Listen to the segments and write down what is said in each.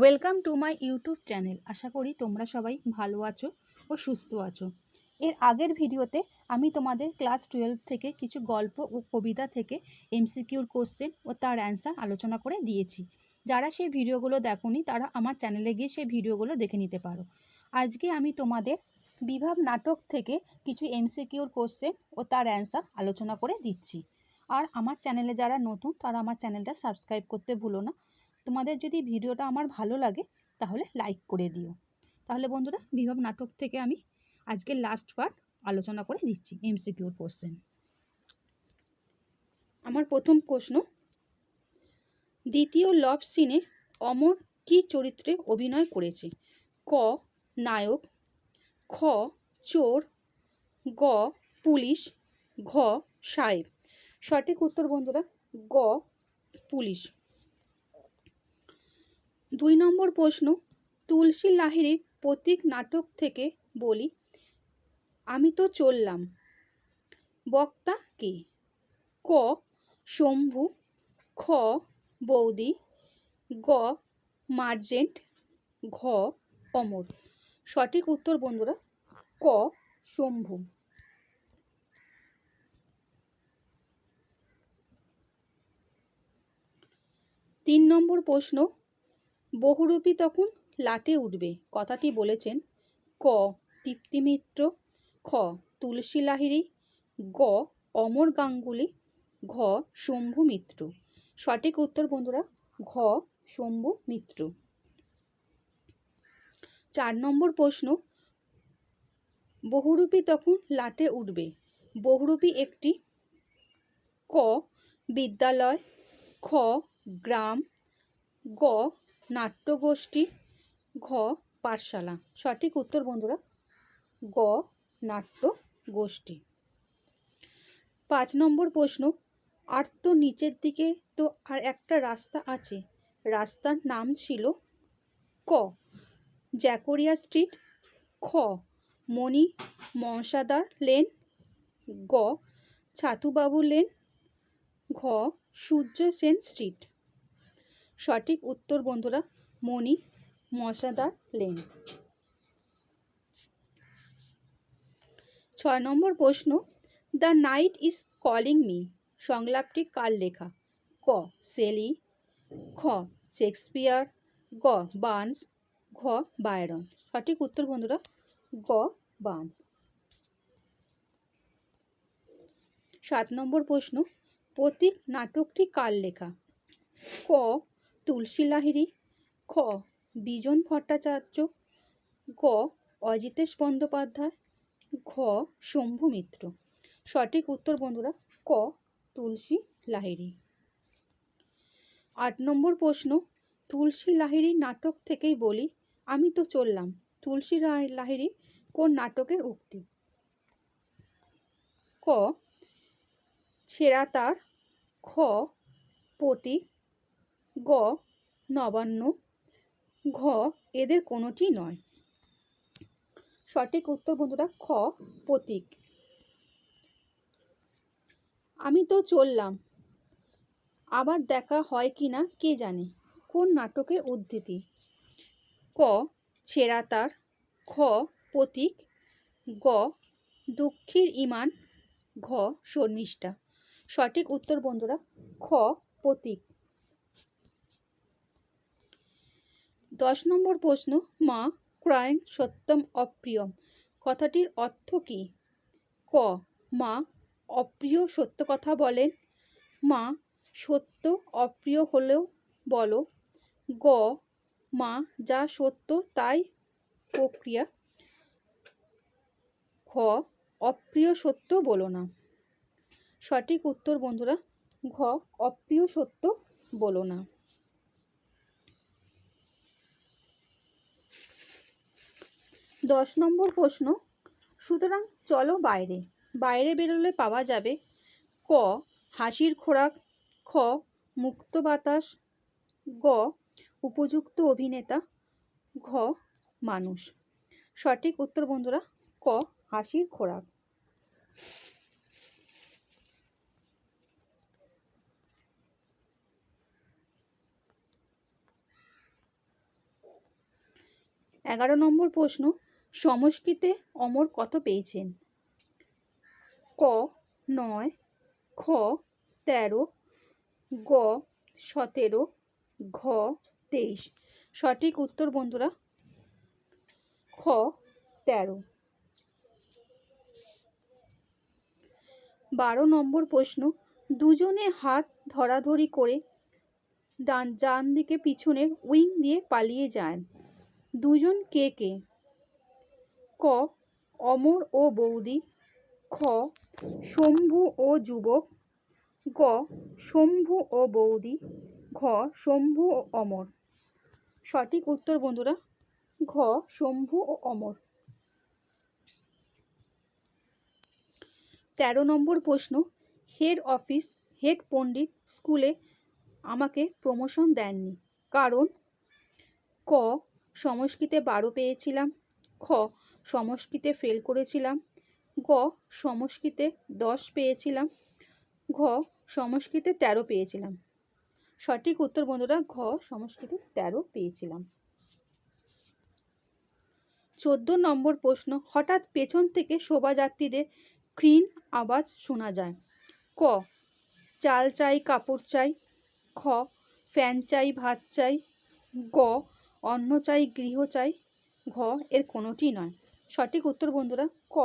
Welcome to my YouTube channel আশা করি তোমরা সবাই ভালো আছো ও সুস্থ আছো। এর আগের ভিডিওতে আমি তোমাদের ক্লাস টুয়েলভ থেকে কিছু গল্প ও কবিতা থেকে এমসিকিউর কোশ্চেন ও তার অ্যান্সার আলোচনা করে দিয়েছি। যারা সেই ভিডিওগুলো দেখোনি, তারা আমার চ্যানেলে গিয়ে সেই ভিডিওগুলো দেখে নিতে পারো। আজকে আমি তোমাদের বিভাব নাটক থেকে কিছু এমসিকিউর কোশ্চেন ও তার অ্যান্সার আলোচনা করে দিচ্ছি। আর আমার চ্যানেলে যারা নতুন, তারা আমার চ্যানেলটা সাবস্ক্রাইব করতে ভুলো না। তোমাদের যদি ভিডিওটা আমার ভালো লাগে, তাহলে লাইক করে দিও। তাহলে বন্ধুরা, বিভাব নাটক থেকে আমি আজকে লাস্ট পার্ট আলোচনা করে দিচ্ছি এমসিকিউর কোশ্চেন আমার প্রথম প্রশ্ন, দ্বিতীয় লভ সিনে অমর কি চরিত্রে অভিনয় করেছে? ক, নায়ক, খ, চোর, গ, পুলিশ, ঘ, সাহেব। সঠিক উত্তর বন্ধুরা, গ, পুলিশ। দুই নম্বর প্রশ্ন, তুলসী লাহিড়ির প্রতীক নাটক থেকে বলি, আমি তো চললাম। বক্তা কে? ক, শম্ভু, খ, বৌদি, গ, মার্জেন্ট, ঘ, অমর। সঠিক উত্তর বন্ধুরা, ক, শম্ভু। তিন নম্বর প্রশ্ন বহুরূপী তখন লাটে উঠবে, কথাটি বলেছেন ক তৃপ্তি মিত্র খ, তুলসী লাহিড়ী। গ, অমর গাঙ্গুলি। ঘ, শম্ভু মিত্র। সঠিক উত্তর বন্ধুরা, ঘ, শম্ভু মিত্র। চার নম্বর প্রশ্ন, বহুরূপী তখন লাটে উঠবে। বহুরূপী একটি, ক, বিদ্যালয়। খ, গ্রাম। গ, নাট্যগোষ্ঠী, ঘ, পাঠশালা। সঠিক উত্তর, বন্ধুরা, গ নাট্য গোষ্ঠী পাঁচ নম্বর প্রশ্ন, আর তো নিচের দিকে তো আর একটা রাস্তা আছে। রাস্তার নাম ছিল ক, জ্যাকোরিয়া স্ট্রিট। খ, মণি মশাদার লেন। গ ছাতুবাবু লেন। ঘ, সূর্য সেন স্ট্রিট। সঠিক উত্তর বন্ধুরা, মণি মশাদার লেন। ছয় নম্বর প্রশ্ন, the night is calling me সংলাপটি কার লেখা? ক, সেলি, খ, শেক্সপিয়ার, গ, বার্নস, ঘ বায়রন সঠিক উত্তর বন্ধুরা, গ, বার্নস। সাত নম্বর প্রশ্ন, প্রতীক নাটকটি কার লেখা? ক তুলসী লাহিড়ী, খ, বিজন ভট্টাচার্য, গ, অজিতেশ বন্দ্যোপাধ্যায়, ঘ, শম্ভু মিত্র। সঠিক উত্তর বন্ধুরা, ক, তুলসী লাহিড়ী। আট নম্বর প্রশ্ন, তুলসী লাহিড়ী নাটক থেকেই বলি, আমি তো চললাম। তুলসী লাহিড়ী কোন নাটকের উক্তি? ক, ছেঁড়া তার, খ, পটি গ, নবান্ন। ঘ, এদের কোনোটি নয়। সঠিক উত্তর বন্ধুরা, খ, প্রতীক। আমি তো চললাম। আবার দেখা হয় কি না, কে জানে? কোন নাটকের উদ্ধৃতি? ক, ছেঁড়া তার। খ, প্রতীক। গ, দুঃখীর ইমান। ঘ, শর্মিষ্ঠা। সঠিক উত্তর বন্ধুরা, খ, প্রতীক। দশ নম্বর প্রশ্ন, মা ক্রাইং সত্যম অপ্রিয়ম। কথাটির অর্থ কী? ক, মা, অপ্রিয় সত্য কথা বলেন। মা, সত্য অপ্রিয় হলেও বলো। গ, মা, যা সত্য তাই প্রক্রিয়া। খ, অপ্রিয় সত্য বলো না। সঠিক উত্তর বন্ধুরা, ঘ, অপ্রিয় সত্য বলো না। দশ নম্বর প্রশ্ন, সুতরাং চলো বাইরে। বাইরে বেরোলে পাওয়া যাবে ক, হাসির খোরাক, খ, মুক্ত বাতাস, গ, উপযুক্ত অভিনেতা, ঘ, মানুষ। সঠিক উত্তর বন্ধুরা, ক, হাসির খোরাক। এগারো নম্বর প্রশ্ন সংস্কৃতে অমর কত পেয়েছেন? ক, নয়, খ, তেরো, গ, সতেরো, ঘ, তেইশ। সঠিক উত্তর বন্ধুরা, খ, তেরো। বারো নম্বর প্রশ্ন, দুজনে হাত ধরাধরি করে ডান দিকে পিছনের উইং দিয়ে পালিয়ে যায় দুজন কে কে? ক, অমর ও বৌদি, খ, শম্ভু ও যুবক, গ, শম্ভু ও বৌদি, ঘ, শম্ভু ও অমর। সঠিক উত্তর বন্ধুরা, ঘ, শম্ভু ও অমর। তেরো নম্বর প্রশ্ন, হেড অফিস, হেড পণ্ডিত স্কুলে আমাকে প্রমোশন দেননি। কারণ, ক, সংস্কৃতে বারো পেয়েছিলাম, খ সংস্কৃতে ফেল করেছিলাম। গ সংস্কৃতে দশ পেয়েছিলাম। ঘ সংস্কৃতে তেরো পেয়েছিলাম। সঠিক উত্তর বন্ধুরা, ঘ সংস্কৃতে তেরো পেয়েছিলাম। চোদ্দ নম্বর প্রশ্ন, হঠাৎ পেছন থেকে শোভাযাত্রীদের ক্ষীণ আওয়াজ শোনা যায়। ক, চাল চাই, কাপড় চাই। খ, ফ্যান চাই, ভাত চাই। গ, অন্ন চাই, গৃহ চাই। ঘ, এর কোনোটি নয়। সঠিক উত্তর বন্ধুরা, ক,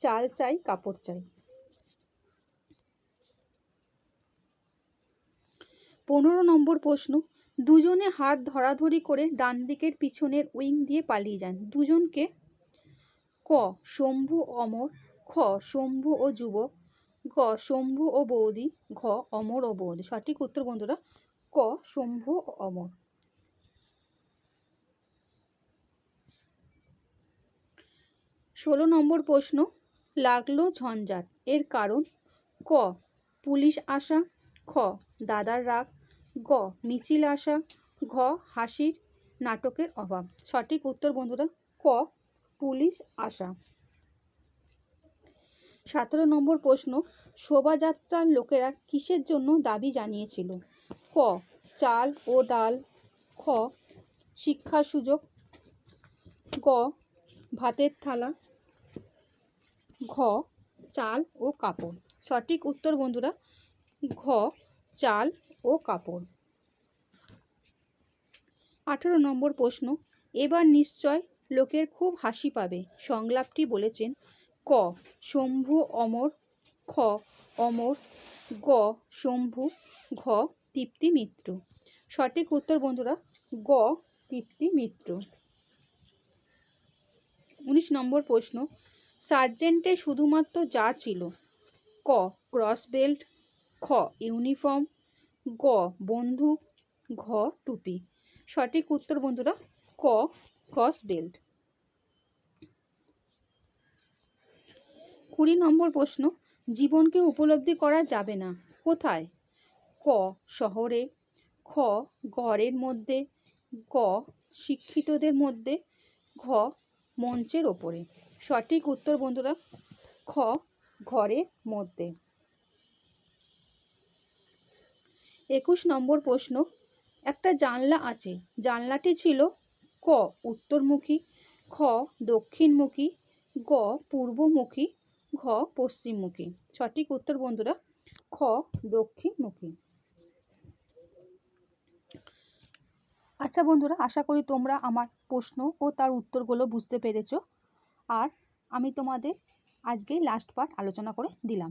চাল চাই, কাপড় চাই। পনেরো নম্বর প্রশ্ন, দুজনে হাত ধরাধরি করে ডান দিকের পিছনের উইং দিয়ে পালিয়ে যান। দুজনকে, ক, শম্ভু অমর, খ, শম্ভু ও যুবক, গ, শম্ভু ও বৌদি, ঘ, অমর ও বৌদি। সঠিক উত্তর বন্ধুরা, ক, শম্ভু ও অমর। ষোলো নম্বর প্রশ্ন লাগল ঝঞ্ঝাট। এর কারণ ক, পুলিশ আসা, খ, দাদার রাগ, গ, মিছিল আসা, ঘ, হাসির নাটকের অভাব। সঠিক উত্তর বন্ধুরা, ক, পুলিশ আসা। সতেরো নম্বর প্রশ্ন, শোভাযাত্রার লোকেরা কিসের জন্য দাবি জানিয়েছিল? ক, চাল ও ডাল। খ শিক্ষা সুযোগ। গ, ভাতের থালা। ঘ, চাল ও কাপড়। সঠিক উত্তর বন্ধুরা, ঘ, চাল ও কাপড়। আঠেরো নম্বর প্রশ্ন, এবার নিশ্চয় লোকের খুব হাসি পাবে। সংলাপটি বলেছেন, ক, শম্ভু, অমর, খ, অমর, গ, শম্ভু, ঘ, তৃপ্তি মিত্র। সঠিক উত্তর বন্ধুরা, গ, তৃপ্তি মিত্র। উনিশ নম্বর প্রশ্ন সার্জেন্টে শুধুমাত্র যা ছিল। ক, ক্রস বেল্ট, খ, ইউনিফর্ম, গ বন্দুক ঘ, টুপি। সঠিক উত্তর বন্ধুরা, ক, ক্রস বেল্ট। কুড়ি নম্বর প্রশ্ন, জীবনকে উপলব্ধি করা যাবে না, কোথায়? ক, শহরে, খ, ঘরের মধ্যে, গ, শিক্ষিতদের মধ্যে, ঘ মঞ্চের ওপরে। সঠিক উত্তর বন্ধুরা, খ, ঘরের মধ্যে। একুশ নম্বর প্রশ্ন, একটা জানলা আছে। জানলাটি ছিল ক, উত্তরমুখী, খ, দক্ষিণমুখী, গ, পূর্বমুখী, ঘ, পশ্চিমমুখী। সঠিক উত্তর বন্ধুরা, খ, দক্ষিণমুখী। আচ্ছা বন্ধুরা, আশা করি তোমরা আমার প্রশ্ন ও তার উত্তরগুলো বুঝতে পেরেছ। আর আমি তোমাদের আজকে লাস্ট পার্ট আলোচনা করে দিলাম।